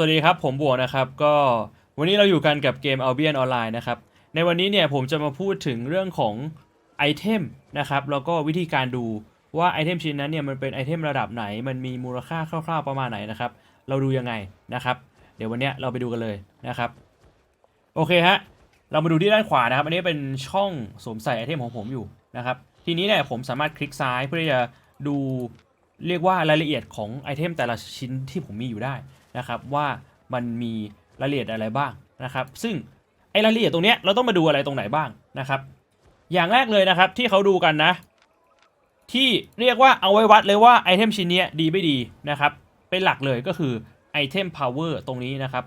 สวัสดีครับ ผมบัวนะครับ ก็วันนี้เราอยู่กันกับเกม Albion Online นะครับ ในวันนี้เนี่ยผมจะมาพูดถึงเรื่องของไอเทมนะครับ แล้วก็วิธีการดูว่าไอเทมชิ้นนั้นเนี่ยมันเป็นไอเทมระดับไหน มันมีมูลค่าคร่าวๆประมาณไหนนะครับ เราดูยังไงนะครับ เดี๋ยววันเนี้ยเราไปดูกันเลยนะครับ โอเคฮะ เรามาดูที่ด้านขวานะครับ อันนี้เป็นช่องสวมใส่ไอเทมของผมอยู่นะครับ ทีนี้เนี่ยผมสามารถคลิกซ้ายเพื่อที่จะดูเรียกว่ารายละเอียดของไอเทมแต่ละชิ้นที่ผมมีอยู่ได้ นะครับว่ามันมีรายละเอียดอะไรบ้างนะครับ ซึ่งไอรายละเอียดตรงเนี้ยเราต้องมาดูอะไรตรงไหนบ้างนะครับ อย่างแรกเลยนะครับที่เขาดูกันนะ ที่เรียกว่าเอาไว้วัดเลยว่าไอเทมชิ้นเนี้ยดีไม่ดีนะครับ เป็นหลักเลยก็คือไอเทม power ตรงนี้นะครับ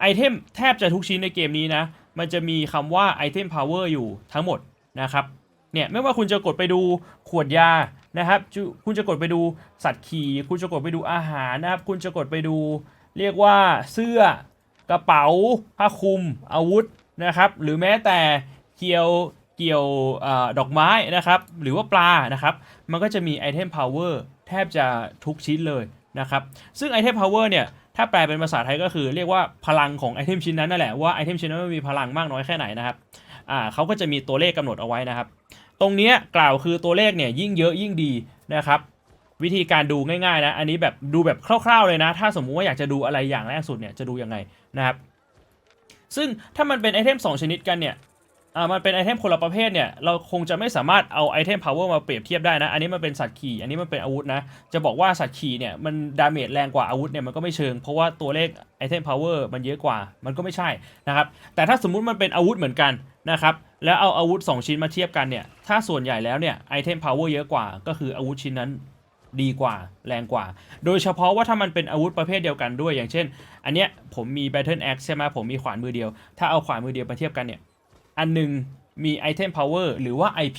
ไอเทมแทบจะทุกชิ้นในเกมนี้นะ มันจะมีคำว่าไอเทม power อยู่ทั้งหมดนะครับเนี่ยไม่ว่าคุณจะกดไปดูขวดยา นะครับ คุณจะกดไปดูสัตว์ขี่ คุณจะกดไปดูอาหารนะครับ คุณจะกดไปดู เรียกว่าเสื้อกระเป๋าผ้าคลุมอาวุธนะครับ หรือแม้แต่เกี่ยวเกี่ยวอดอกไม้นะครับ หรือว่าปลานะครับ มันก็จะมีไอเทม power แทบจะทุกชิ้นเลยนะครับ ซึ่งไอเทม power เนี่ยถ้าแปลเป็นภาษาไทยก็คือเรียกว่าพลังของไอเทมชิ้นนั้นนั่นแหละว่าไอเทมชิ้นนั้นมันมีพลังมากน้อยแค่ไหนนะครับอ่าเขาก็จะมีตัวเลขกำหนดเอาไว้นะครับ ตรงเนี้ยกล่าวคือตัวเลขเนี่ยยิ่งเยอะยิ่งดีนะครับ วิธีการดูง่ายๆนะ อันนี้แบบดูแบบคร่าวๆเลยนะ ถ้าสมมุติว่าอยากจะดูอะไรอย่างแรกสุดเนี่ยจะดูยังไงนะครับ ซึ่งถ้ามันเป็นไอเทม2 ชนิดกันเนี่ยอ่ามันเป็นไอเทมคนละประเภทเนี่ยเราคงจะไม่สามารถเอาไอเทม power มาเปรียบเทียบได้นะ อันนี้มันเป็นสัตว์ขี่อันนี้มันเป็นอาวุธนะ จะบอกว่าสัตว์ขี่เนี่ยมันดาเมจแรงกว่าอาวุธเนี่ยมันก็ไม่เชิง เพราะว่าตัวเลขไอเทม power มันเยอะกว่ามันก็ไม่ใช่นะครับแต่ถ้าสมมุติมันเป็นอาวุธเหมือนกัน นะครับแล้วเอาอาวุธ 2 ชิ้นมาเทียบกันเนี่ยถ้าส่วนใหญ่แล้วเนี่ยไอเทม power เยอะกว่า ก็คืออาวุธชิ้นนั้นดีกว่าแรงกว่า โดยเฉพาะว่าถ้ามันเป็นอาวุธประเภทเดียวกันด้วยอย่างเช่น อันเนี้ยผมมี battle axe ใช่ไหมผมมีขวานมือเดียว ถ้าเอาขวานมือเดียวมาเทียบกันเนี่ยอันหนึงมีไอเทม power หรือว่า IP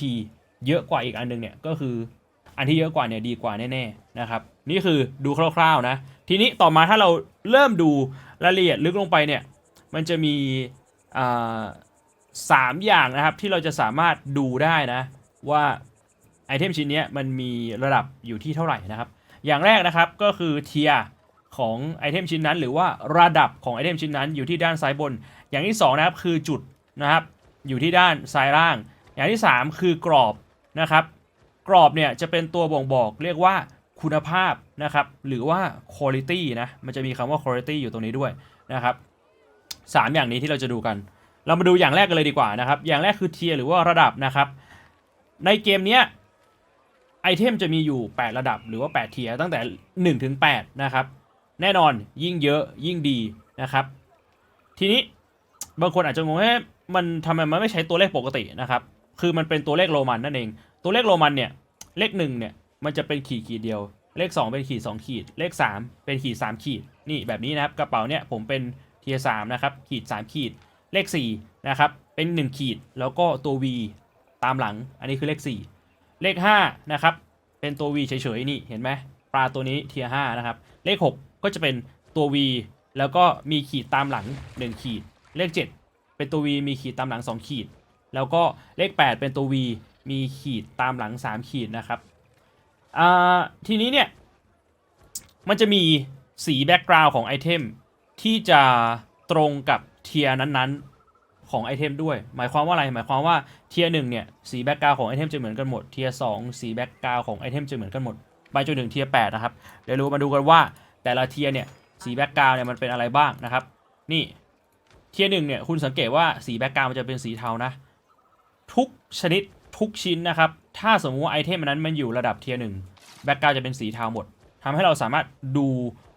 เยอะกว่าอีกอันหนึงเนี่ยก็คืออันที่เยอะกว่าเนี่ยดีกว่าแน่ๆนะครับนี่คือดูคร่าวๆนะทีนี้ต่อมาถ้าเราเริ่มดูรายละเอียดลึกลงไปเนี่ยมันจะมี อ่าสามอย่างนะครับที่เราจะสามารถดูได้นะ ว่าไอเทมชิ้นนี้มันมีระดับอยู่ที่เท่าไหร่นะครับ อย่างแรกนะครับก็คือเทียของไอเทมชิ้นนั้น หรือว่าระดับของไอเทมชิ้นนั้นอยู่ที่ด้านซ้ายบน อย่างที่สองนะครับคือจุดนะครับอยู่ที่ด้านซ้ายล่าง อย่างที่ 3 คือกรอบนะครับ กรอบเนี่ยจะเป็นตัวบ่งบอกเรียกว่าคุณภาพนะครับหรือว่า quality นะมันจะมีคำว่า quality อยู่ตรงนี้ด้วยนะครับสามอย่างนี้ที่เราจะดูกัน เรามาดูอย่างแรกกันเลยดีกว่านะครับ อย่างแรกคือเทียหรือว่าระดับนะครับ ในเกมเนี้ยไอเทมจะมีอยู่ 8 ระดับหรือว่า 8 เทียตั้งแต่1ถึง8นะครับ แน่นอนยิ่งเยอะยิ่งดีนะครับ ทีนี้บางคนอาจจะงงว่ามันทำไมมันไม่ใช้ตัวเลขปกตินะครับ คือมันเป็นตัวเลขโรมันนั่นเอง ตัวเลขโรมันเนี่ย เลขหนึ่งเนี่ยมันจะเป็นขีดขีดเดียว เลข 2 เป็นขีด 2 ขีด เลข 3 เป็นขีด 3 ขีด นี่แบบนี้นะครับ กระเป๋าเนี่ยผมเป็นเทียสามนะครับ ขีด 3 ขีด เลข4นะครับเป็น 1 ขีดแล้วก็ตัว V ตามหลัง อันนี้คือเลข 4 เลข5นะครับเป็นตัว V เฉยๆนี่เห็นไหมปลาตัวนี้เทีย5นะครับเลข 6 ก็จะเป็นตัว V แล้วก็มีขีดตามหลัง 1 ขีด เลข 7 เป็นตัว V มีขีดตามหลัง 2 ขีด แล้วก็เลข 8 เป็นตัว V มีขีดตามหลัง 3 ขีดนะครับทีนี้เนี่ยมันจะมีสีแบ็กกราวน์ของไอเทมที่จะตรงกับ เทียร์นั้นๆ ของไอเทมด้วย หมายความว่าอะไร หมายความว่าเทียร์หนึ่งเนี่ยสีแบ็กกราวของไอเทมจะเหมือนกันหมด เทียร์สองสีแบ็กกราวของไอเทมจะเหมือนกันหมด ไปจนถึงเทียร์แปดนะครับ เดี๋ยวเรามาดูกันว่าแต่ละเทียร์เนี่ยสีแบ็กกราวเนี่ยมันเป็นอะไรบ้างนะครับ นี่เทียร์หนึ่งเนี่ยคุณสังเกตว่าสีแบ็กกราวมันจะเป็นสีเทานะ ทุกชนิดทุกชิ้นนะครับ ถ้าสมมติว่าไอเทมนั้นมันอยู่ระดับเทียร์หนึ่งแบ็กกราวจะเป็นสีเทาหมดทำให้เราสามารถดู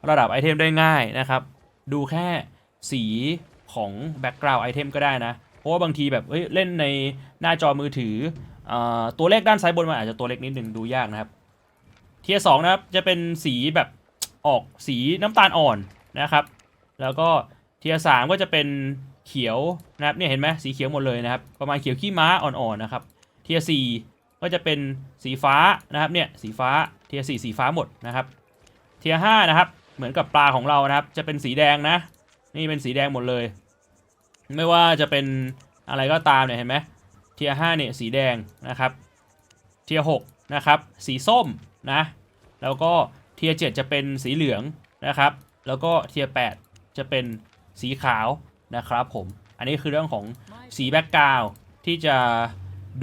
ระดับไอเทมได้ง่ายนะครับ ดูแค่สี ของแบ็กกราวด์ไอเทมก็ได้นะ เพราะว่าบางทีแบบเอ้ยเล่นในหน้าจอมือถืออตัวเลขด้านซ้ายบนมันอาจจะตัวเล็กนิดหนึ่งดูยากนะครับ เทียร์สองนะครับจะเป็นสีแบบออกสีน้ำตาลอ่อนนะครับ แล้วก็เทียร์สามก็จะเป็นเขียวนะครับเนี่ยเห็นไหมสีเขียวหมดเลยนะครับ ประมาณเขียวขี้ม้าอ่อนๆนะครับ เทียร์สี่ก็จะเป็นสีฟ้านะครับเนี่ยสีฟ้าเทียร์สี่สีฟ้าหมดนะครับ เทียร์ห้านะครับเหมือนกับปลาของเรานะครับ จะเป็นสีแดงนะ นี่เป็นสีแดงหมดเลย ไม่ว่าจะเป็นอะไรก็ตามเนี่ยเห็นไหมเทียห้าเนี่ยสีแดงนะครับ เทียหกนะครับสีส้มนะแล้วก็เทียเจ็ดจะเป็นสีเหลืองนะครับ แล้วก็เทียแปดจะเป็นสีขาวนะครับผมอันนี้คือเรื่องของสีแบ็กกราวที่จะ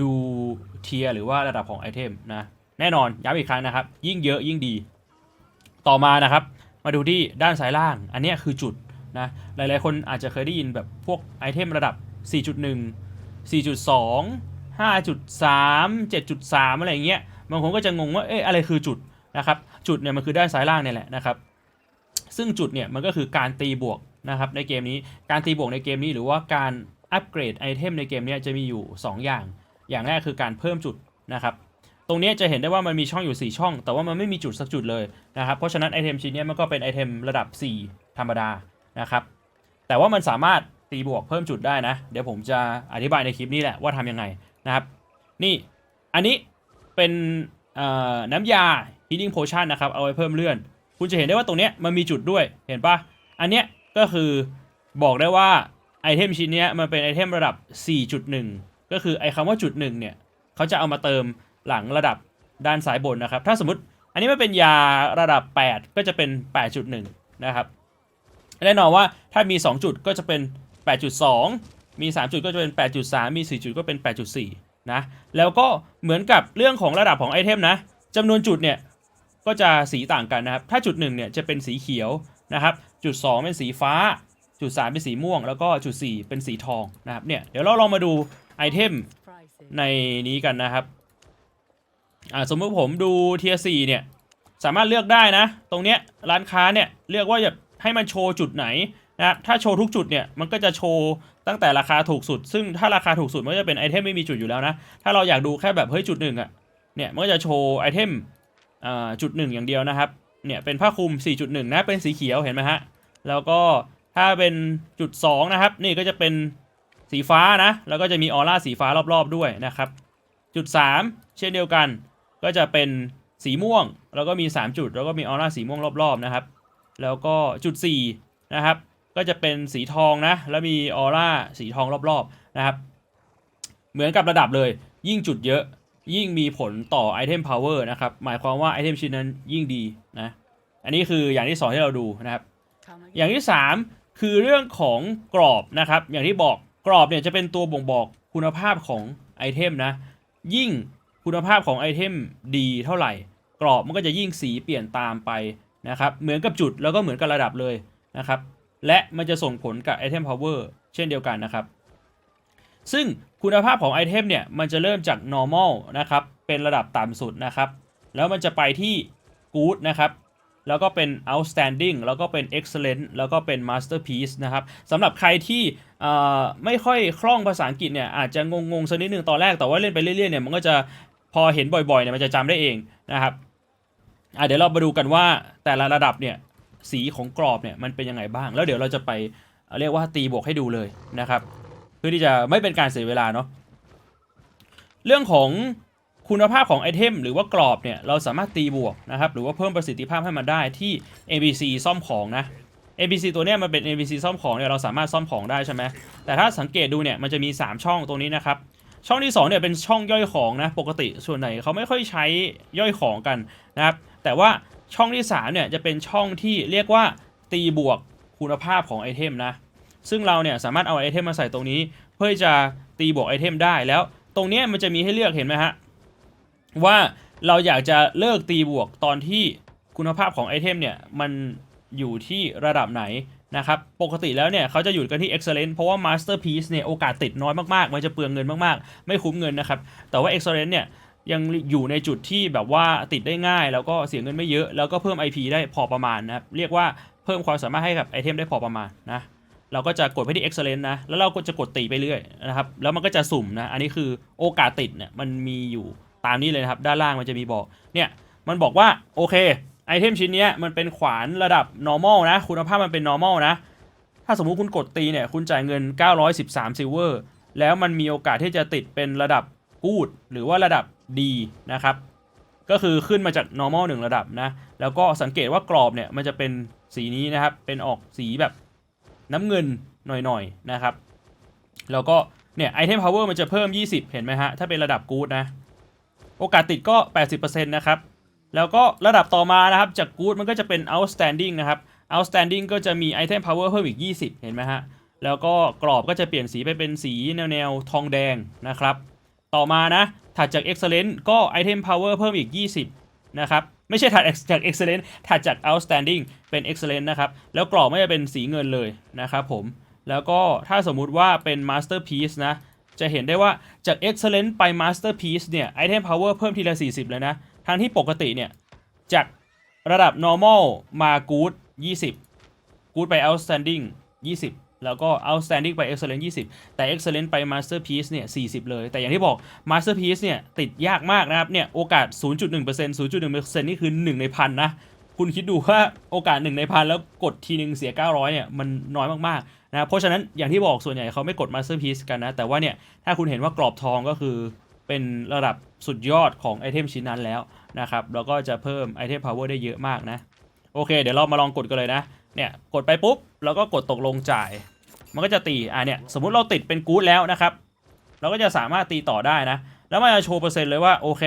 ดูเทียหรือว่าระดับของไอเทมนะแน่นอนย้ำอีกครั้งนะครับ ยิ่งเยอะยิ่งดี ต่อมานะครับ มาดูที่ด้านซ้ายล่าง อันนี้คือจุด นะหลายๆคนอาจจะเคยได้ยินแบบพวกไอเทมระดับ 4.1 4.2 5.3 7.3 อะไรอย่างเงี้ยบางคนก็จะงงว่าเอ๊ะอะไรคือจุดนะครับจุดเนี่ยมันคือด้านซ้ายล่างเนี่ยแหละนะครับซึ่งจุดเนี่ยมันก็คือการตีบวกนะครับในเกมนี้การตีบวกในเกมนี้หรือว่าการอัปเกรดไอเทมในเกมนี้จะมีอยู่ 2 อย่าง อย่างแรกคือการเพิ่มจุดนะครับตรงนี้จะเห็นได้ว่ามันมีช่องอยู่ 4 ช่อง แต่ว่ามันไม่มีจุดสักจุดเลยนะครับเพราะฉะนั้นไอเทมชิ้นนี้มันก็เป็นไอเทมระดับ 4 ธรรมดา นะครับ แต่ว่ามันสามารถตีบวกเพิ่มจุดได้นะ เดี๋ยวผมจะอธิบายในคลิปนี้แหละว่าทำยังไงนะครับ นี่อันนี้เป็นน้ำยา healing potion นะครับ เอาไว้เพิ่มเลื่อน คุณจะเห็นได้ว่าตรงเนี้ยมันมีจุดด้วยเห็นปะอันเนี้ยก็คือบอกได้ว่าไอเทมชิ้นนี้มันเป็นไอเทมระดับ 4.1 ก็คือไอคำว่าจุดหนึ่งเนี่ยเขาจะเอามาเติมหลังระดับด้านซ้ายบนนะครับ ถ้าสมมติอันนี้มันเป็นยาระดับ 8 ก็จะเป็น 8.1 นะครับ แน่นอนว่าถ้ามี 2 จุดก็จะเป็น 8.2 มี 3 จุดก็จะเป็น 8.3 มี 4 จุดก็เป็น 8.4 นะ แล้วก็เหมือนกับเรื่องของระดับของไอเทมนะจำนวนจุดเนี่ยก็จะสีต่างกันนะครับ ถ้าจุด1เนี่ยจะเป็นสีเขียวนะครับ จุด 2 เป็นสีฟ้า จุด 3 เป็นสีม่วง แล้วก็จุด 4 เป็นสีทองนะครับเนี่ยเดี๋ยวเราลองมาดูไอเทมในนี้กันนะครับอ่าสมมติผมดูเทียร์4เนี่ยสามารถเลือกได้นะ ตรงเนี้ยร้านค้าเนี่ยเลือกว่าจะ ให้มันโชว์จุดไหนนะครับถ้าโชว์ทุกจุดเนี่ยมันก็จะโชว์ตั้งแต่ราคาถูกสุด ซึ่งถ้าราคาถูกสุดมันก็จะเป็นไอเทมไม่มีจุดอยู่แล้วนะ ถ้าเราอยากดูแค่แบบเฮ้ยจุดหนึ่งอะเนี่ยมันก็จะโชว์ไอเทมจุดหนึ่งอย่างเดียวนะครับเนี่ยเป็นผ้าคลุม 4.1 นะเป็นสีเขียวเห็นไหมฮะแล้วก็ถ้าเป็นจุด2นะครับนี่ก็จะเป็นสีฟ้านะแล้วก็จะมีออร่าสีฟ้ารอบๆด้วยนะครับจุด 3 เช่นเดียวกัน ก็จะเป็นสีม่วง แล้วก็มี 3 จุด แล้วก็มีออร่าสีม่วงรอบๆนะครับ แล้วก็จุด4นะครับ ก็จะเป็นสีทองนะ แล้วมีออร่าสีทองรอบๆนะครับ เหมือนกับระดับเลย ยิ่งจุดเยอะ ยิ่งมีผลต่อไอเทมพาวเวอร์นะครับ หมายความว่าไอเทมชิ้นนั้นยิ่งดีนะ อันนี้คืออย่างที่สองที่เราดูนะครับ อย่างที่ 3 คือเรื่องของกรอบนะครับ อย่างที่บอกกรอบเนี่ยจะเป็นตัวบ่งบอกคุณภาพของไอเทมนะ ยิ่งคุณภาพของไอเทมดีเท่าไหร่ กรอบมันก็จะยิ่งสีเปลี่ยนตามไป นะครับเหมือนกับจุดแล้วก็เหมือนกับระดับเลยนะครับและมันจะส่งผลกับไอเทมพาวเวอร์เช่นเดียวกันนะครับ ซึ่งคุณภาพของไอเทมเนี่ยมันจะเริ่มจาก normal นะครับเป็นระดับต่ำสุดนะครับ แล้วมันจะไปที่ good นะครับแล้วก็เป็น outstanding แล้วก็เป็น excellent แล้วก็เป็น masterpiece นะครับสำหรับใครที่ไม่ค่อยคล่องภาษาอังกฤษเนี่ยอาจจะงงๆสักนิดนึงตอนแรกแต่ว่าเล่นไปเรื่อยๆเนี่ยมันก็จะพอเห็นบ่อยๆเนี่ยมันจะจำได้เองนะครับ อะเดี๋ยวเรามาดูกันว่าแต่ละระดับเนี่ยสีของกรอบเนี่ยมันเป็นยังไงบ้าง แล้วเดี๋ยวเราจะไปเรียกว่าตีบวกให้ดูเลยนะครับ เพื่อที่จะไม่เป็นการเสียเวลาเนาะเรื่องของคุณภาพของไอเทมหรือว่ากรอบเนี่ยเราสามารถตีบวกนะครับหรือว่าเพิ่มประสิทธิภาพให้มันได้ที่ NPC ซ่อมของนะ NPC ตัวเนี้ยมันเป็น NPC ซ่อมของเนี่ยเราสามารถซ่อมของได้ใช่ไหมแต่ถ้าสังเกตดูเนี่ยมันจะมี 3 ช่องตรงนี้นะครับช่องที่2เนี่ยเป็นช่องย่อยของนะปกติส่วนไหนเขาไม่ค่อยใช้ย่อยของกันนะครับ แต่ว่าช่องที่3เนี่ยจะเป็นช่องที่เรียกว่าตีบวกคุณภาพของไอเทมนะ ซึ่งเราเนี่ยสามารถเอาไอเทมมาใส่ตรงนี้ เพื่อจะตีบวกไอเทมได้แล้ว ตรงนี้มันจะมีให้เลือกเห็นไหมฮะว่าเราอยากจะเลิกตีบวกตอนที่คุณภาพของไอเทมเนี่ยมันอยู่ที่ระดับไหนนะครับ ปกติแล้วเนี่ยเขาจะอยู่กันที่ excellent เพราะว่า masterpiece เนี่ยโอกาสติดน้อยมากๆ มันจะเปลืองเงินมากๆ ไม่คุ้มเงินนะครับ แต่ว่า excellent เนี่ย ยังอยู่ในจุดที่แบบว่าติดได้ง่าย แล้วก็เสียเงินไม่เยอะ แล้วก็เพิ่ม IP ได้พอประมาณนะครับเรียกว่าเพิ่มความสามารถให้กับไอเทมได้พอประมาณนะเราก็จะกดไปที่ excellent นะ แล้วเราก็จะกดตีไปเรื่อยนะครับ แล้วมันก็จะสุ่มนะ อันนี้คือโอกาสติดเนี่ยมันมีอยู่ตามนี้เลยครับ ด้านล่างมันจะมีบอก เนี่ย มันบอกว่าโอเค ไอเทมชิ้นนี้มันเป็นขวานระดับ normal นะ คุณภาพมันเป็น normal นะ ถ้าสมมุติคุณกดตีเนี่ย คุณจ่ายเงิน 913ซิลเวอร์แล้วมันมีโอกาสที่จะติดเป็นระดับกูดหรือว่าระดับ ดีนะครับก็คือขึ้นมาจาก normal 1 ระดับนะ แล้วก็สังเกตว่ากรอบเนี่ยมันจะเป็นสีนี้นะครับ เป็นออกสีแบบน้ำเงินหน่อยๆนะครับ แล้วก็เนี่ยไอเทมพาวเวอร์มันจะเพิ่ม 20 เห็นไหมฮะ ถ้าเป็นระดับกู๊ดนะ โอกาสติดก็ 80%นะครับ แล้วก็ระดับต่อมานะครับ จากกู๊ดมันก็จะเป็น outstanding นะครับ outstanding ก็จะมี item power เพิ่มอีก 20 เห็นไหมฮะ แล้วก็กรอบก็จะเปลี่ยนสีไปเป็นสีแนวแนวทองแดงนะครับ ต่อมานะ ถัดจาก excellent ก็ item power เพิ่มอีก 20 นะครับ ไม่ใช่ถัดจาก excellent ถัดจาก outstanding เป็น excellent นะครับ แล้วกรอบไม่จะเป็นสีเงินเลยนะครับผม แล้วก็ถ้าสมมุติว่าเป็น masterpiece นะ จะเห็นได้ว่าจาก excellent ไป masterpiece เนี่ย item power เพิ่มทีละ 40 เลยนะ ทางที่ปกติเนี่ย จากระดับ normal มา good 20 good ไป outstanding 20 แล้วก็ outstanding ไป excellent 20 แต่ excellent ไป masterpiece เนี่ย 40 เลย แต่อย่างที่บอก masterpiece เนี่ย ติดยากมากนะครับ เนี่ย โอกาส 0.1% 0.1%นี่คือ 1 ในพันนะ คุณคิดดูว่าโอกาส 1 ในพันแล้วกดทีนึงเสีย 900 เนี่ย มันน้อยมากๆนะ เพราะฉะนั้นอย่างที่บอกส่วนใหญ่เขาไม่กด masterpiece กันนะ แต่ว่าเนี่ย ถ้าคุณเห็นว่ากรอบทองก็คือเป็นระดับสุดยอดของไอเทมชิ้นนั้นแล้วนะครับ แล้วก็จะเพิ่มไอเทม power ได้เยอะมากนะ โอเค เดี๋ยวเรามาลองกดกันเลยนะ เนี่ย กดไปปุ๊บ แล้วก็กดตกลงจ่าย มันก็จะตีอ่าเนี่ยสมมุติเราติดเป็นกู๊ดแล้วนะครับ เราก็จะสามารถตีต่อได้นะ แล้วมันจะโชว์เปอร์เซ็นต์เลยว่าโอเค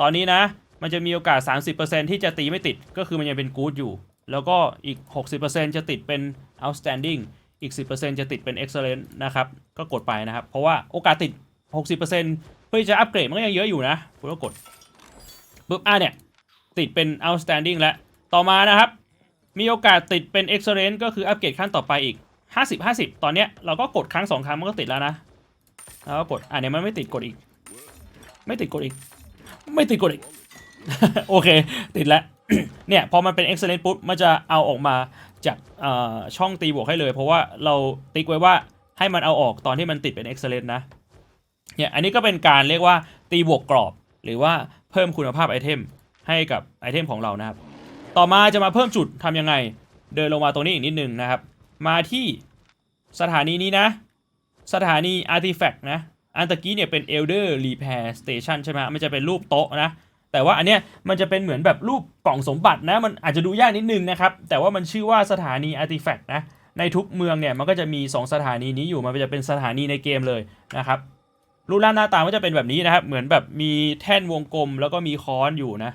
ตอนนี้นะ มันจะมีโอกาส 30%ที่จะตีไม่ติดก็คือมันยังเป็นกู๊ดอยู่ แล้วก็อีก 60%จะติดเป็น outstanding อีก 10%จะติดเป็น excellent นะครับก็กดไปนะครับ เพราะว่าโอกาสติด 60%เพื่อจะอัปเกรดมันก็ยังเยอะอยู่นะคุณก็กดปุ๊บอะเนี่ยติดเป็น outstanding แล้วต่อมานะครับ มีโอกาสติดเป็น excellent ก็คืออัปเกรดขั้นต่อไปอีก 50 50ตอนเนี้ยเราก็กดครั้งสองครั้งมันก็ติดแล้วนะแล้วก็กดอะเนี่ยมันไม่ติดกดอีก ไม่ติดกดอีก ไม่ติดกดอีก โอเค ติดแล้วเนี่ยพอมันเป็น excellent ปุ๊บมันจะเอาออกมาจากอ่อช่องตีบวกให้เลย เพราะว่าเราติ๊กไว้ว่าให้มันเอาออกตอนที่มันติดเป็น excellent นะเนี่ยอันนี้ก็เป็นการเรียกว่าตีบวกกรอบ หรือว่าเพิ่มคุณภาพไอเทมให้กับไอเทมของเรานะครับ ต่อมาจะมาเพิ่มจุดทำยังไง เดินลงมาตรงนี้อีกนิดนึงนะครับ มาที่สถานีนี้นะ สถานี Artifact นะ อันตะกี้เนี่ยเป็น Elder Repair Station ใช่ไหมมันจะเป็นรูปโต๊ะนะ แต่ว่าอันเนี้ยมันจะเป็นเหมือนแบบรูปกล่องสมบัตินะ มันอาจจะดูยากนิดนึงนะครับ แต่ว่ามันชื่อว่าสถานี Artifact นะ ในทุกเมืองเนี่ยมันก็จะมี 2 สถานีนี้อยู่ มันจะเป็นสถานีในเกมเลยนะครับ รูปร่างหน้าตาก็จะเป็นแบบนี้นะครับ เหมือนแบบมีแท่นวงกลมแล้วก็มีค้อนอยู่นะ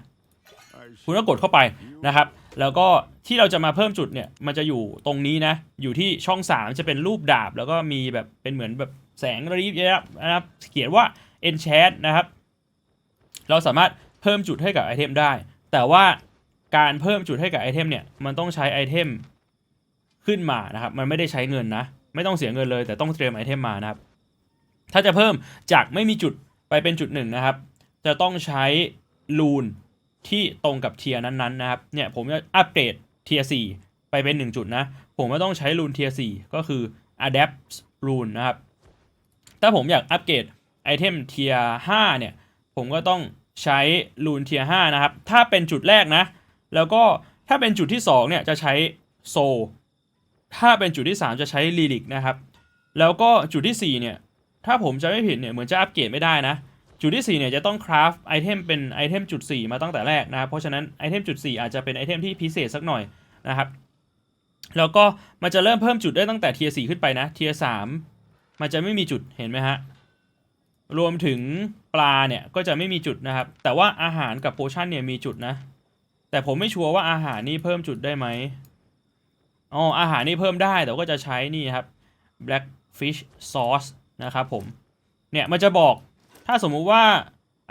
คุณก็กดเข้าไปนะครับ แล้วก็ ที่เราจะมาเพิ่มจุดเนี่ยมันจะอยู่ตรงนี้นะ อยู่ที่ช่อง 3 จะเป็นรูปดาบ แล้วก็มีแบบเป็นเหมือนแบบแสงระยิบระยับนะครับเขียนว่า enchant นะครับ เราสามารถเพิ่มจุดให้กับไอเทมได้ แต่ว่าการเพิ่มจุดให้กับไอเทมเนี่ยมันต้องใช้ไอเทมขึ้นมานะครับ มันไม่ได้ใช้เงินนะ ไม่ต้องเสียเงินเลย แต่ต้องเตรียมไอเทมมานะครับ ถ้าจะเพิ่มจากไม่มีจุดไปเป็นจุดหนึ่งนะครับ จะต้องใช้ลูนที่ตรงกับเทียร์นั้นๆนะครับ เนี่ยผมจะอัปเกรด เทียร์4ไปเป็น 1 จุดนะ ผมก็ต้องใช้ลูนเทียร์4ก็คือ adapt rune นะครับ ถ้าผมอยากอัปเกรดไอเทมเทียร์5เนี่ย ผมก็ต้องใช้ลูนเทียร์5นะครับ ถ้าเป็นจุดแรกนะ แล้วก็ถ้าเป็นจุดที่2เนี่ยจะใช้โซ ถ้าเป็นจุดที่ 3 จะใช้ลีลิกนะครับ แล้วก็จุดที่4เนี่ยถ้าผมจะไม่ผิดเนี่ยเหมือนจะอัปเกรดไม่ได้นะ จุดที่ 4 เนี่ยจะต้องคราฟไอเทมเป็นไอเทมจุด 4 มาตั้งแต่แรกนะครับ เพราะฉะนั้นไอเทมจุด 4 อาจจะเป็นไอเทมที่พิเศษสักหน่อยนะครับ แล้วก็มันจะเริ่มเพิ่มจุดได้ตั้งแต่เทียร์4ขึ้นไปนะ เทียร์3มันจะไม่มีจุดเห็นไหมฮะ รวมถึงปลาเนี่ยก็จะไม่มีจุดนะครับ แต่ว่าอาหารกับโพชั่นเนี่ยมีจุดนะ แต่ผมไม่ชัวร์ว่าอาหารนี่เพิ่มจุดได้ไหมอ๋ออาหารนี่เพิ่มได้แต่ก็จะใช้นี่ครับ blackfish sauce นะครับผม เนี่ยมันจะบอก ถ้าสมมุติว่า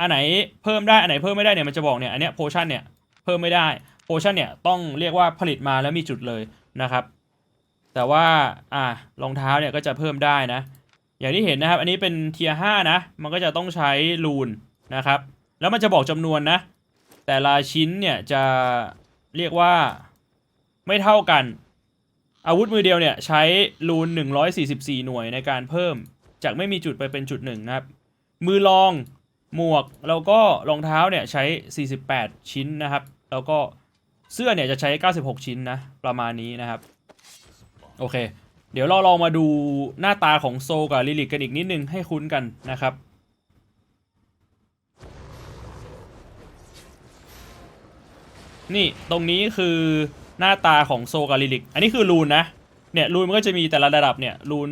อันไหนเพิ่มได้อันไหนเพิ่มไม่ได้เนี่ยมันจะบอกเนี่ยอันเนี้ยโพชั่นเนี่ยเพิ่มไม่ได้โพชั่นเนี่ยต้องเรียกว่าผลิตมาแล้วมีจุดเลยนะครับ แต่ว่าอ่ารองเท้าเนี่ยก็จะเพิ่มได้นะ อย่างที่เห็นนะครับ อันนี้เป็นเทียร์5นะมันก็จะต้องใช้ลูนนะครับ แล้วมันจะบอกจำนวนนะ แต่ละชิ้นเนี่ยจะเรียกว่าไม่เท่ากัน อาวุธมือเดียวเนี่ยใช้ลูน 144 หน่วยในการเพิ่ม จากไม่มีจุดไปเป็นจุดหนึ่งนะครับ มือรองหมวกแล้วก็รองเท้าเนี่ยใช้ 48 ชิ้นนะครับ แล้วก็เสื้อเนี่ยจะใช้ 96 ชิ้นนะประมาณนี้นะครับ โอเค เดี๋ยวเราลองมาดูหน้าตาของโซกับลิลิกกันอีกนิดนึงให้คุ้นกันนะครับนี่ตรงนี้คือหน้าตาของโซกับลิลิก อันนี้คือรูนนะ เนี่ยรูนมันก็จะมีแต่ละระดับเนี่ยรูน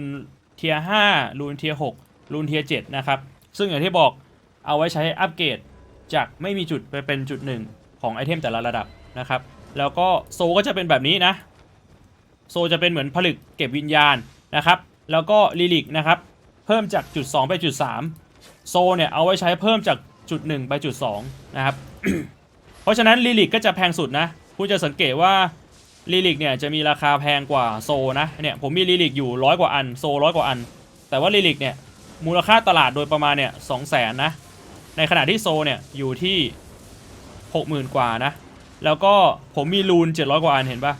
เทียร์5รูนเทียร์6รูนเทียร์7นะครับ ซึ่งอย่างที่บอกเอาไว้ใช้อัปเกรดจากไม่มีจุดไปเป็นจุดหนึ่งของไอเทมแต่ละระดับนะครับ แล้วก็โซก็จะเป็นแบบนี้นะ โซจะเป็นเหมือนผลึกเก็บวิญญาณนะครับ แล้วก็ลิลิกนะครับ เพิ่มจากจุด 2 ไปจุด 3 โซเนี่ยเอาไว้ใช้เพิ่มจากจุด 1 ไปจุด 2 นะครับ เพราะฉะนั้นลิลิกก็จะแพงสุดนะ คุณจะสังเกตว่าลิลิกเนี่ยจะมีราคาแพงกว่าโซนะ เนี่ยผมมีลิลิกอยู่ร้อยกว่าอัน โซร้อยกว่าอัน แต่ว่าลิลิกเนี่ย มูลค่าตลาดโดยประมาณเนี่ยสองแสนนะ ในขณะที่โซเนี่ยอยู่ที่ 60,000 กว่านะ แล้วก็ผมมีลูน 700 กว่าอันเห็นปะ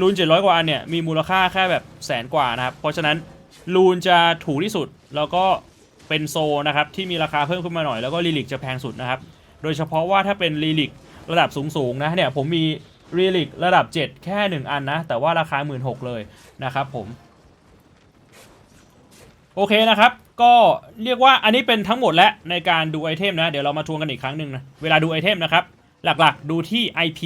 ลูน 700 กว่าอันเนี่ยมีมูลค่าแค่แบบแสนกว่านะครับ เพราะฉะนั้นลูนจะถูกที่สุดแล้วก็เป็นโซนะครับที่มีราคาเพิ่มขึ้นมาหน่อยแล้วก็ลิลิกจะแพงสุดนะครับ โดยเฉพาะว่าถ้าเป็นลิลิกระดับสูงๆนะเนี่ยผมมีลิลิกระดับ 7 แค่ 1 อันนะ แต่ว่าราคา 1 6ื่นเลยนะครับผม โอเคนะครับ ก็เรียกว่าอันนี้เป็นทั้งหมดและในการดูไอเทมนะ เดี๋ยวเรามาทวนกันอีกครั้งหนึ่งนะ เวลาดูไอเทมนะครับ หลักๆ ดูที่ IP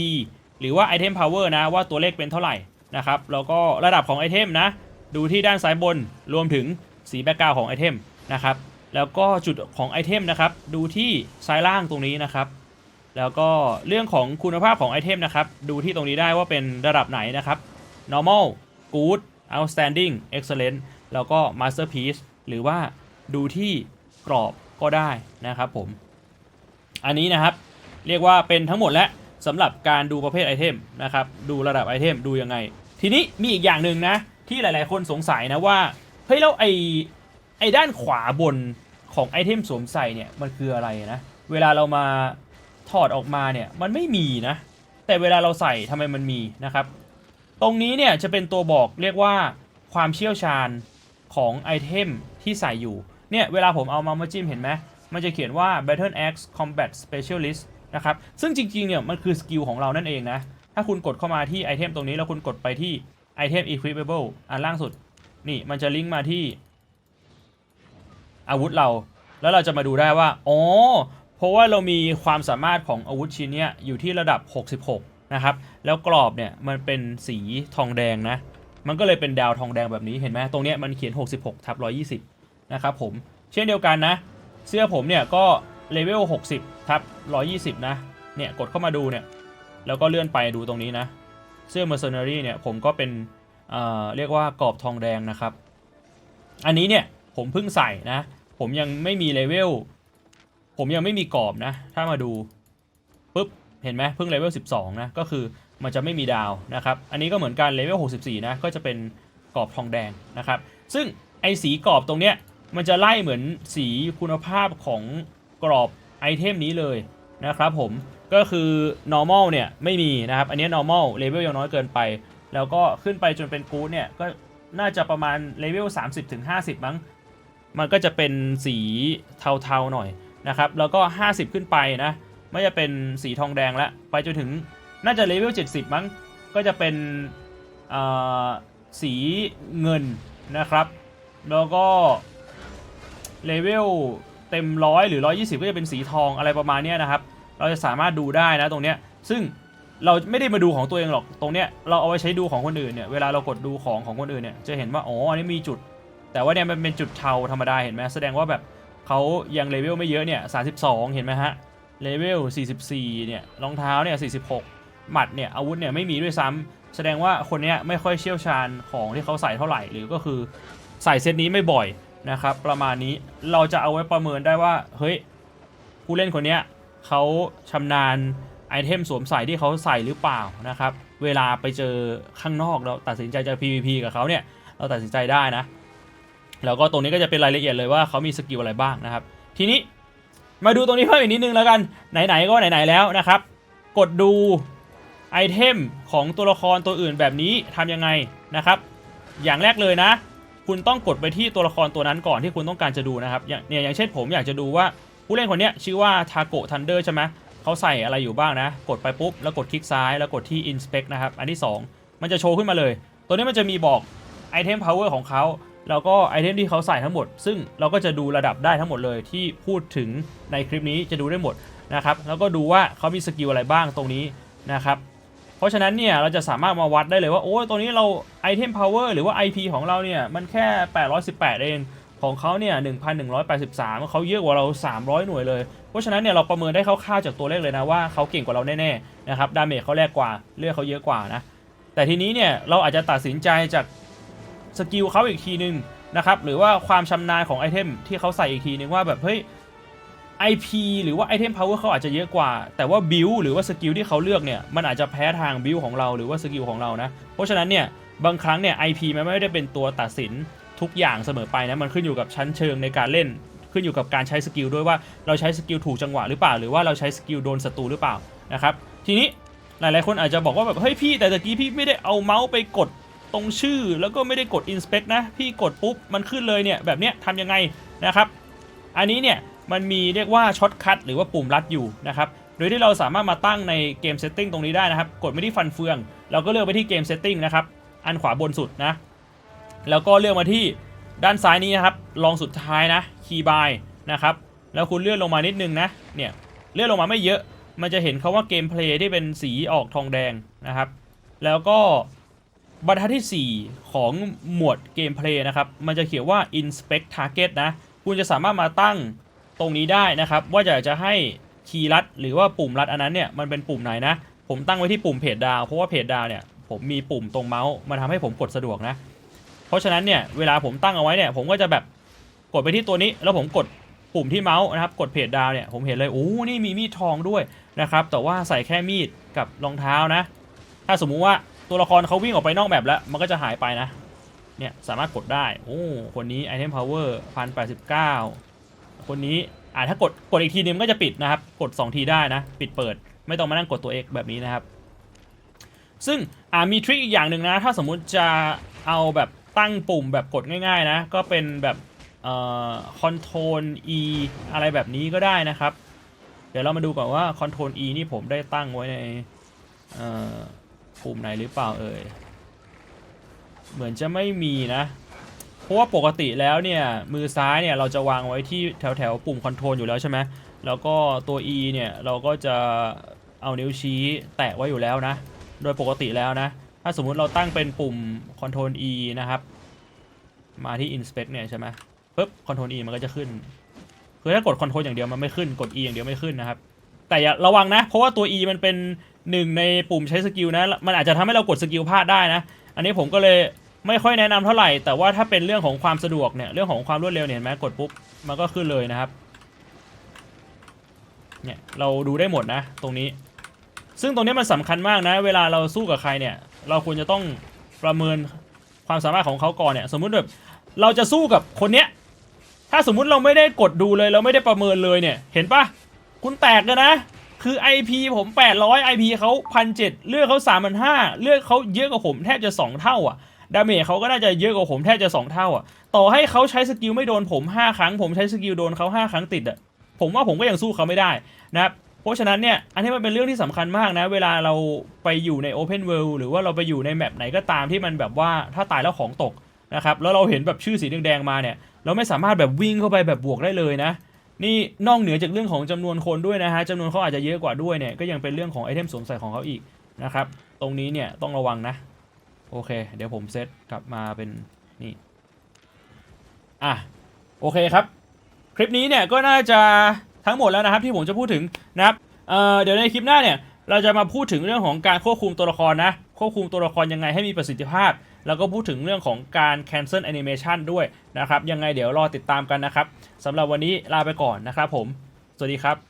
หรือว่า Item Power นะ ว่าตัวเลขเป็นเท่าไหร่นะครับ แล้วก็ระดับของไอเทมนะ ดูที่ด้านซ้ายบนรวมถึงสีแบ็กกราวของไอเทมนะครับ แล้วก็จุดของไอเทมนะครับ ดูที่ซ้ายล่างตรงนี้นะครับ แล้วก็เรื่องของคุณภาพของไอเทมนะครับ ดูที่ตรงนี้ได้ว่าเป็นระดับไหนนะครับ normal good outstanding excellent แล้วก็ masterpiece หรือว่า ดูที่กรอบก็ได้นะครับผม อันนี้นะครับเรียกว่าเป็นทั้งหมดและสำหรับการดูประเภทไอเทมนะครับดูระดับไอเทมดูยังไง ทีนี้มีอีกอย่างหนึ่งนะ ที่หลายๆ คนสงสัยนะว่าเฮ้ยแล้วไอไอด้านขวาบนของไอเทมสวมใส่เนี่ยมันคืออะไรนะ เวลาเรามาถอดออกมาเนี่ยมันไม่มีนะ แต่เวลาเราใส่ทำไมมันมีนะครับ ตรงนี้เนี่ยจะเป็นตัวบอกเรียกว่าความเชี่ยวชาญของไอเทมที่ใส่อยู่ เนี่ยเวลาผมเอามามาจิ้มเห็นไหมมันจะเขียนว่า Battle Axe Combat Specialist นะครับ ซึ่งจริงๆ เนี่ย มันคือสกิลของเรานั่นเองนะ ถ้าคุณกดเข้ามาที่ไอเทมตรงนี้ แล้วคุณกดไปที่ไอเทม Equipable อันล่างสุด นี่มันจะลิงก์มาที่ อาวุธเรา แล้วเราจะมาดูได้ว่า อ๋อ เพราะว่าเรามีความสามารถของอาวุธชิ้นเนี้ยอยู่ที่ระดับ 66 นะครับ แล้วกรอบเนี่ย มันเป็นสีทองแดงนะ มันก็เลยเป็นดาวทองแดงแบบนี้ เห็นไหมตรงเนี้ยมันเขียน 66ทับ120 นะครับผมเช่นเดียวกันนะ เสื้อผมเนี่ยก็เลเวล60ทับ120 นะ เนี่ยกดเข้ามาดูเนี่ย แล้วก็เลื่อนไปดูตรงนี้นะ เสื้อ Mercenary เนี่ยผมก็เป็นเอ่อเรียกว่ากรอบทองแดงนะครับ อันนี้เนี่ยผมเพิ่งใส่นะ ผมยังไม่มีเลเวล ผมยังไม่มีกรอบนะ ถ้ามาดูปุ๊บ เห็นไหมเพิ่งเลเวล12 นะ ก็คือมันจะไม่มีดาวนะครับ อันนี้ก็เหมือนกันเลเวล64 นะ ก็จะเป็นกรอบทองแดงนะครับ ซึ่งไอ้สีกรอบตรงเนี้ย มันจะไล่เหมือนสีคุณภาพของกรอบไอเทมนี้เลยนะครับผมก็คือ normal เนี่ยไม่มีนะครับ อันนี้ normal เลเวลยังน้อยเกินไป แล้วก็ขึ้นไปจนเป็น good เนี่ยก็น่าจะประมาณเลเวล30-50 มั้ง มันก็จะเป็นสีเทาๆหน่อยนะครับ แล้วก็ 50 ขึ้นไปนะ ไม่จะเป็นสีทองแดงแล้ว ไปจนถึงน่าจะเลเวล70 มั้ง ก็จะเป็นอ่อสีเงินนะครับ แล้วก็ เลเวลเต็มร้อยหรือ 120 ก็จะเป็นสีทองอะไรประมาณนี้นะครับ เราจะสามารถดูได้นะตรงเนี้ย ซึ่งเราไม่ได้มาดูของตัวเองหรอก ตรงเนี้ยเราเอาไว้ใช้ดูของคนอื่นเนี่ย เวลาเรากดดูของของคนอื่นเนี่ย จะเห็นว่า อ๋อ อันนี้มีจุด แต่ว่าเนี่ยมันเป็นจุดเทาธรรมดาเห็นไหมแสดงว่าแบบเขายังเลเวลไม่เยอะเนี่ย32 เห็นไหมฮะ เลเวล 44 เนี่ย รองเท้าเนี่ย 46 หมัดเนี่ย อาวุธเนี่ยไม่มีด้วยซ้ำแสดงว่าคนเนี้ยไม่ค่อยเชี่ยวชาญของที่เขาใส่เท่าไหร่ หรือก็คือใส่เซตนี้ไม่บ่อย นะครับประมาณนี้เราจะเอาไว้ประเมินได้ว่าเฮ้ยผู้เล่นคนเนี้ยเขาชำนาญไอเทมสวมใส่ที่เขาใส่หรือเปล่านะครับเวลาไปเจอข้างนอกเราตัดสินใจจะ PVP กับเขาเนี่ยเราตัดสินใจได้นะแล้วก็ตรงนี้ก็จะเป็นรายละเอียดเลยว่าเขามีสกิลอะไรบ้างนะครับ ทีนี้มาดูตรงนี้เพิ่มอีกนิดนึงแล้วกันไหนๆก็ไหนๆแล้วนะครับ กดดูไอเทมของตัวละครตัวอื่นแบบนี้ทำยังไงนะครับ อย่างแรกเลยนะ คุณต้องกดไปที่ตัวละครตัวนั้นก่อนที่คุณต้องการจะดูนะครับเนี่ยอย่างเช่นผมอยากจะดูว่าผู้เล่นคนเนี้ยชื่อว่าทาโกะทันเดอร์ใช่ไหมเขาใส่อะไรอยู่บ้างนะ กดไปปุ๊บ แล้วกดคลิกซ้ายแล้วกดที่ inspect นะครับอันที่ 2 มันจะโชว์ขึ้นมาเลย ตัวนี้มันจะมีบอกไอเทม power ของเขาแล้วก็ไอเทมที่เขาใส่ทั้งหมด ซึ่งเราก็จะดูระดับได้ทั้งหมดเลยที่พูดถึงในคลิปนี้จะดูได้หมดนะครับแล้วก็ดูว่าเขามีสกิลอะไรบ้างตรงนี้นะครับ เพราะฉะนั้นเนี่ยเราจะสามารถมาวัดได้เลยว่าโอ้ตัวนี้เราไอเทม power หรือว่า IP ของเราเนี่ยมันแค่ 818 เองของเขาเนี่ย 1,183 เขาเยอะกว่าเรา 300 หน่วยเลย เพราะฉะนั้นเนี่ยเราประเมินได้คร่าวๆจากตัวเลขเลยนะว่าเขาเก่งกว่าเราแน่ๆนะครับ ดาเมจเขาแรกกว่า เลือดเขาเยอะกว่านะ แต่ทีนี้เนี่ยเราอาจจะตัดสินใจจากสกิลเขาอีกทีนึงนะครับ หรือว่าความชำนาญของไอเทมที่เขาใส่อีกทีนึงว่าแบบเฮ้ย IP หรือว่าไอเทม power เขาอาจจะเยอะกว่า แต่ว่าบิ l หรือว่าสกิลที่เขาเลือกเนี่ยมันอาจจะแพ้ทางบิ l ของเราหรือว่าสกิลของเรานะ เพราะฉะนั้นเนี่ยบางครั้งเนี่ย IP มันไม่ได้เป็นตัวตัดสินทุกอย่างเสมอไปนะ มันขึ้นอยู่กับชั้นเชิงในการเล่น ขึ้นอยู่กับการใช้สกิลด้วยว่าเราใช้สกิลถูกจังหวะหรือเปล่า หรือว่าเราใช้สกิลโดนศัตรูหรือเปล่านะครับทีนี้หลาย ๆ คนอาจจะบอกว่าแบบเฮ้ยพี่แต่ตะกี้พี่ไม่ได้เอาเมาส์ไปกดตรงชื่อ แล้วก็ไม่ได้กด inspect นะ พี่กดปุ๊บมันขึ้นเลยเนี่ยแบบเนี้ยทำยังไงนะครับ อันนี้เนี่ยมันมีเรียกว่าช็อตคัทหรือว่าปุ่มลัดอยู่นะครับโดยที่เราสามารถมาตั้งในเกมเซตติ้งตรงนี้ได้นะครับ กดไปที่ฟันเฟือง เราก็เลือกไปที่เกมเซตติ้งนะครับ อันขวาบนสุดนะ แล้วก็เลือกมาที่ด้านซ้ายนี้นะครับ ลองสุดท้ายนะ คีย์บายนะครับ แล้วคุณเลื่อนลงมานิดนึงนะ เนี่ย เลื่อนลงมาไม่เยอะ มันจะเห็นคาว่าเกมเพลย์ที่เป็นสีออกทองแดงนะครับ แล้วก็บรรทัดที่ 4 ของหมวดเกมเพลย์นะครับ มันจะเขียนว่า inspect target นะ คุณจะสามารถมาตั้ง ตรงนี้ได้นะครับ ว่าอยากจะให้คีย์ลัด หรือว่าปุ่มลัดอันนั้นเนี่ยมันเป็นปุ่มไหนนะ ผมตั้งไว้ที่ปุ่มเพจดาวเพราะว่าเพจดาวเนี่ยผมมีปุ่มตรงเมาส์มันทำให้ผมกดสะดวกนะ เพราะฉะนั้นเนี่ยเวลาผมตั้งเอาไว้เนี่ยผมก็จะแบบกดไปที่ตัวนี้ แล้วผมกดปุ่มที่เมาส์นะครับกดเพจดาวเนี่ยผมเห็นเลยโอ้นี่มีมีดทองด้วยนะครับแต่ว่าใส่แค่มีดกับรองเท้านะ ถ้าสมมุติว่าตัวละครเขาวิ่งออกไปนอกแบบแล้ว มันก็จะหายไปนะเนี่ยสามารถกดได้โอ้คนนี้ Item Power 1089 คนนี้อ่าถ้ากดกดอีกทีนึงมันก็จะปิดนะครับ กด 2 ทีได้นะ ปิดเปิด ไม่ต้องมานั่งกดตัว X แบบนี้นะครับ ซึ่งอ่ามีทริคอีกอย่างหนึ่งนะ ถ้าสมมุติจะเอาแบบตั้งปุ่มแบบกดง่ายๆนะ ก็เป็นแบบเอ่อ Control E อะไรแบบนี้ก็ได้นะครับ เดี๋ยวเรามาดูก่อนว่า Control E นี่ผมได้ตั้งไว้ในเอ่อปุ่มไหนหรือเปล่าเอ่ย เหมือนจะไม่มีนะ ราะว่าปกติแล้วเนี่ยมือซ้ายเนี่ยเราจะวางไว้ที่แถวแถวปุ่มคอนโทรลอยู่แล้วใช่ไหมแล้วก็ตัว E เนี่ยเราก็จะเอานิ้วชี้แตะไว้อยู่แล้วนะ โดยปกติแล้วนะ ถ้าสมมุติเราตั้งเป็นปุ่ม Ctrl E นะครับ มาที่ Inspect เนี่ยใช่ไหมปุ๊บ Ctrl E มันก็จะขึ้น คือถ้ากด Ctrl อย่างเดียวมันไม่ขึ้นกด E อย่างเดียวไม่ขึ้นนะครับ แต่อย่าระวังนะ เพราะว่าตัว E มันเป็นหนึ่งในปุ่มใช้สกิลนะ มันอาจจะทำให้เรากดสกิลพลาดได้นะ อันนี้ผมก็เลย ไม่ค่อยแนะนำเท่าไหร่ แต่ว่าถ้าเป็นเรื่องของความสะดวกเนี่ยเรื่องของความรวดเร็วเนี่ยเห็นไหมกดปุ๊บมันก็ขึ้นเลยนะครับเนี่ยเราดูได้หมดนะตรงนี้ ซึ่งตรงนี้มันสำคัญมากนะ เวลาเราสู้กับใครเนี่ย เราควรจะต้องประเมินความสามารถของเขาก่อนเนี่ย สมมุติแบบเราจะสู้กับคนเนี้ยถ้าสมมุติเราไม่ได้กดดูเลยเราไม่ได้ประเมินเลยเนี่ย เห็นปะคุณแตกเลยนะ คือ IP ผม 800 IP เขา1,700เลือดเขา3,500เลือดเขาเยอะกว่าผมแทบจะ 2 เท่าอะ ดาเมจเขาก็น่าจะเยอะกว่าผมแทบจะ 2 เท่าอะ ต่อให้เขาใช้สกิลไม่โดนผม 5 ครั้ง ผมใช้สกิลโดนเขา5 ครั้งติดอะ ผมว่าผมก็ยังสู้เขาไม่ได้นะครับ เพราะฉะนั้นเนี่ย อันนี้มันเป็นเรื่องที่สำคัญมากนะ เวลาเราไปอยู่ใน Open World หรือว่าเราไปอยู่ในแมปไหนก็ตามที่มันแบบว่าถ้าตายแล้วของตกนะครับ แล้วเราเห็นแบบชื่อสีแดงๆมาเนี่ย เราไม่สามารถแบบวิ่งเข้าไปแบบบวกได้เลยนะนี่นอกเหนือจากเรื่องของจำนวนคนด้วยนะฮะจำนวนเขาอาจจะเยอะกว่าด้วยเนี่ยก็ยังเป็นเรื่องของไอเทมสวมใส่ของเขาอีกนะครับ ตรงนี้เนี่ยต้องระวังนะ โอเค เดี๋ยวผมเซตกลับมาเป็นนี่ อะ โอเคครับ คลิปนี้เนี่ยก็น่าจะทั้งหมดแล้วนะครับที่ผมจะพูดถึงนะครับเอ่อเดี๋ยวในคลิปหน้าเนี่ยเราจะมาพูดถึงเรื่องของการควบคุมตัวละครนะ ควบคุมตัวละครยังไงให้มีประสิทธิภาพ แล้วก็พูดถึงเรื่องของการ cancel animation ด้วยนะครับ ยังไงเดี๋ยวรอติดตามกันนะครับสำหรับวันนี้ลาไปก่อนนะครับผม สวัสดีครับ